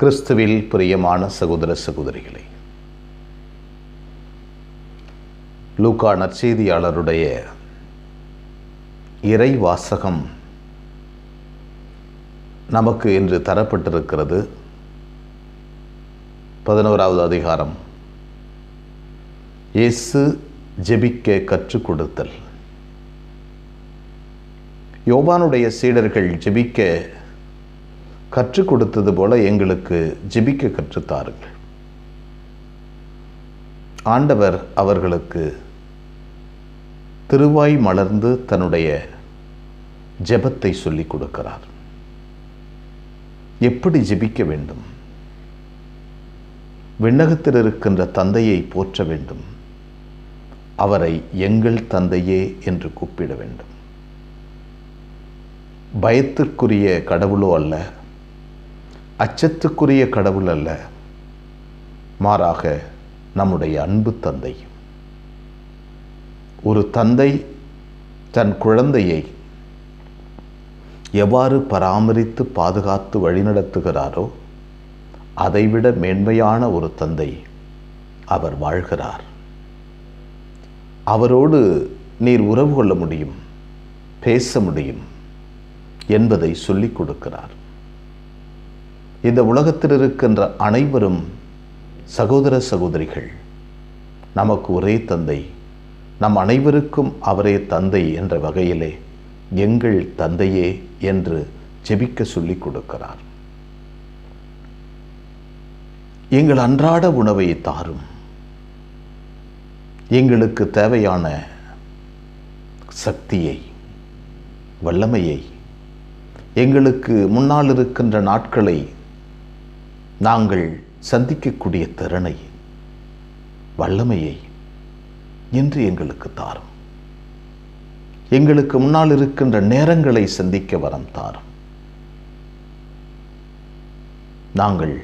கிறிஸ்துவில் பிரியமான சகோதர சகோதரிகளை லூக்கா நற்செய்தியாளருடைய இறை வாசகம் நமக்கு இன்று தரப்பட்டிருக்கிறது. பதினோராவது அதிகாரம். இயேசு ஜெபிக்க கற்றுக் கொடுத்தல். யோபானுடைய சீடர்கள் ஜெபிக்க கற்றுக் கொடுத்தது போல எங்களுக்கு ஜெபிக்க கற்றுத்தாருங்கள் ஆண்டவர் அவர்களுக்கு திருவாய் மலர்ந்து தன்னுடைய ஜெபத்தை சொல்லிக் கொடுக்கிறார். எப்படி ஜெபிக்க வேண்டும்? விண்ணகத்தில் இருக்கின்ற தந்தையை போற்ற வேண்டும். அவரை எங்கள் தந்தையே என்று கூப்பிட வேண்டும். பயத்திற்குரிய கடவுளோ அல்ல அச்சத்துக்குரிய கடவுள் அல்ல. மாறாக நம்முடைய அன்பு தந்தை. ஒரு தந்தை தன் குழந்தையை எவ்வாறு பராமரித்து பாதுகாத்து வழிநடத்துகிறாரோ அதைவிட மேன்மையான ஒரு தந்தை அவர் வாழ்கிறார். அவரோடு நீர் உறவு கொள்ள முடியும் பேச முடியும் என்பதை சொல்லிக் கொடுக்கிறார். இந்த உலகத்தில் இருக்கின்ற அனைவரும் சகோதர சகோதரிகள். நமக்கு ஒரே தந்தை. நம் அனைவருக்கும் அவரே தந்தை என்ற வகையிலே எங்கள் தந்தையே என்று ஜெபிக்க சொல்லிக் கொடுக்கிறார். எங்கள் அன்றாட உணவை தாரும். எங்களுக்கு தேவையான சக்தியை வல்லமையை எங்களுக்கு முன்னால் இருக்கின்ற நாட்களை நாங்கள் சந்திக்கக்கூடிய திறனை வல்லமையை இன்று எங்களுக்கு தாரும். எங்களுக்கு முன்னால் இருக்கின்ற நேரங்களை சந்திக்க வரம் தாரும். நாங்கள்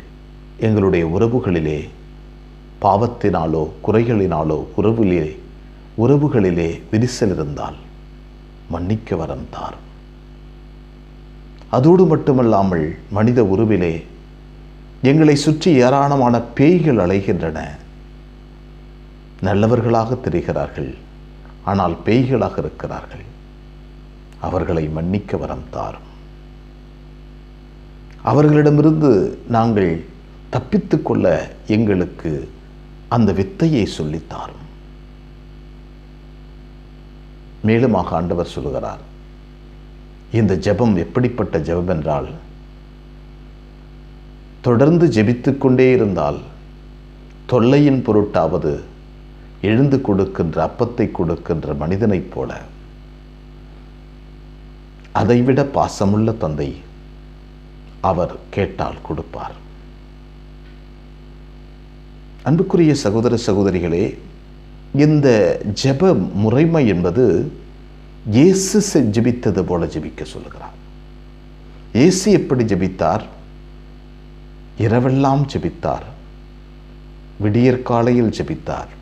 எங்களுடைய உறவுகளிலே பாவத்தினாலோ குறைகளினாலோ உறவிலே உறவுகளிலே விரிசல் இருந்தால் மன்னிக்க வரம் தாரும். அதோடு மட்டுமல்லாமல் மனித உருவிலே எங்களை சுற்றி ஏராளமான பேய்கள் அலைகின்றன. நல்லவர்களாக தெரிகிறார்கள் ஆனால் பேய்களாக இருக்கிறார்கள். அவர்களை மன்னிக்க வரம் தாரும். அவர்களிடமிருந்து நாங்கள் தப்பித்து கொள்ள எங்களுக்கு அந்த வித்தையை சொல்லித்தாரும் மேலுமாக ஆண்டவர் சொல்லுகிறார் இந்த ஜெபம் எப்படிப்பட்ட ஜெபம் என்றால் தொடர்ந்து ஜெபித்து கொண்டே இருந்தால் தொல்லையின் பொருட்டாவது எழுந்து கொடுக்கின்ற அப்பத்தை கொடுக்கின்ற மனிதனைப் போல. அதைவிட பாசமுள்ள தந்தை அவர் கேட்டால் கொடுப்பார். அன்புக்குரிய சகோதர சகோதரிகளே இந்த ஜெப முறைமை என்பது இயேசு ஜெபித்தது போல ஜெபிக்க சொல்லுகிறார். இயேசு எப்படி ஜெபித்தார்? இரவெல்லாம் ஜெபித்தார். விடியற்காலையில் ஜெபித்தார்.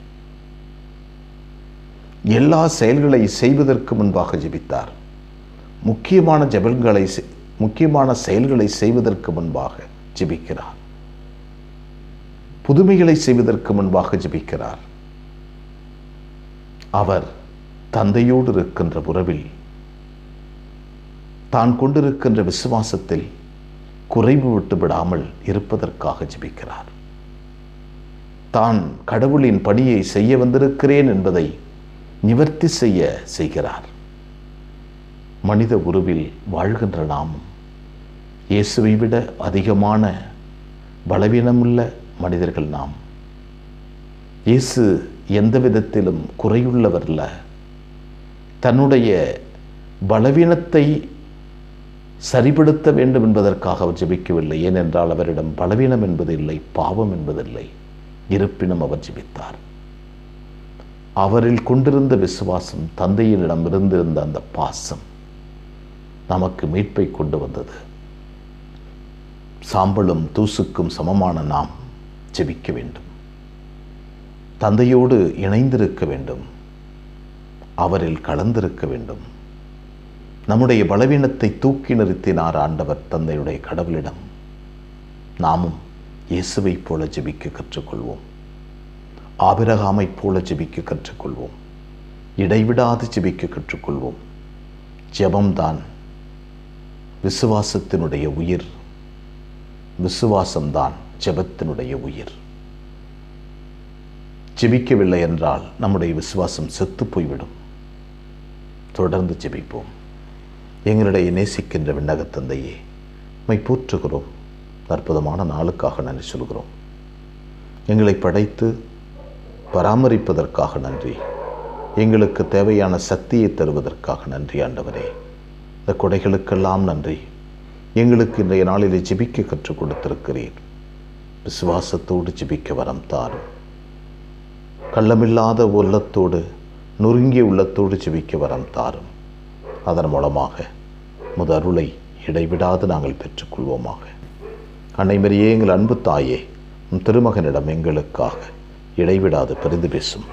எல்லா செயல்களை செய்வதற்கு முன்பாக ஜெபித்தார். முக்கியமான ஜெபங்களை முக்கியமான செயல்களை செய்வதற்கு முன்பாக ஜெபிக்கிறார். புதுமைகளை செய்வதற்கு முன்பாக ஜெபிக்கிறார். அவர் தந்தையோடு இருக்கின்ற உறவில் தான் கொண்டிருக்கின்ற விசுவாசத்தில் குறைவு விட்டு விடாமல் இருப்பதற்காக ஜெபிக்கிறார். தான் கடவுளின் பணியை செய்ய வந்திருக்கிறேன் என்பதை நிவர்த்தி செய்ய செய்கிறார். மனித உருவில் வாழ்கின்ற நாமும் இயேசுவை விட அதிகமான பலவீனமுள்ள மனிதர்கள் நாம். இயேசு எந்த விதத்திலும் குறையுள்ளவர்ல தன்னுடைய பலவீனத்தை சரிபடுத்த வேண்டும் என்பதற்காக அவர் ஜெபிக்கவில்லை. ஏனென்றால் அவரிடம் பலவீனம் என்பது இல்லை பாவம் என்பதில்லை. இருப்பினும் அவர் ஜெபித்தார். அவரில் கொண்டிருந்த விசுவாசம் தந்தையினிடம் இருந்திருந்த அந்த பாசம் நமக்கு மீட்பை கொண்டு வந்தது. சாம்பலும் தூசுக்கும் சமமான நாம் ஜெபிக்க வேண்டும். தந்தையோடு இணைந்திருக்க வேண்டும். அவரில் கலந்திருக்க வேண்டும். நம்முடைய பலவீனத்தை தூக்கி நிறுத்தினார் ஆண்டவர் தந்தையுடைய கடவுளிடம். நாமும் இயேசுவைப் போல ஜெபிக்க கற்றுக்கொள்வோம். ஆபிரகாமைப் போல ஜெபிக்க கற்றுக்கொள்வோம். இடைவிடாது ஜெபிக்க கற்றுக்கொள்வோம். ஜெபம்தான் விசுவாசத்தினுடைய உயிர். விசுவாசம்தான் ஜெபத்தினுடைய உயிர். ஜெபிக்கவில்லை என்றால் நம்முடைய விசுவாசம் செத்து போய்விடும். தொடர்ந்து ஜெபிப்போம். எங்களுடைய நேசிக்கின்ற விண்ணகத்தந்தையே மை போற்றுகிறோம். அற்புதமான நாளுக்காக நன்றி சொல்கிறோம். எங்களை படைத்து பராமரிப்பதற்காக நன்றி. எங்களுக்கு தேவையான சக்தியை தருவதற்காக நன்றி ஆண்டவரே. இந்த கொடைகளுக்கெல்லாம் நன்றி. எங்களுக்கு இன்றைய நாளிலே ஜிபிக்க கற்றுக் கொடுத்திருக்கிறீர். விசுவாசத்தோடு ஜிபிக்க வரம் தாரும். கள்ளமில்லாத உள்ளத்தோடு நொறுங்கிய உள்ளத்தோடு ஜிபிக்க வரம் தாரும். அதன் மூலமாக முத அருளை இடைவிடாது நாங்கள் பெற்றுக்கொள்வோமாக. அன்னைமரியே எங்கள் அன்பு தாயே உம் திருமகனிடம் எங்களுக்காக இடைவிடாது பரிந்து பேசும்.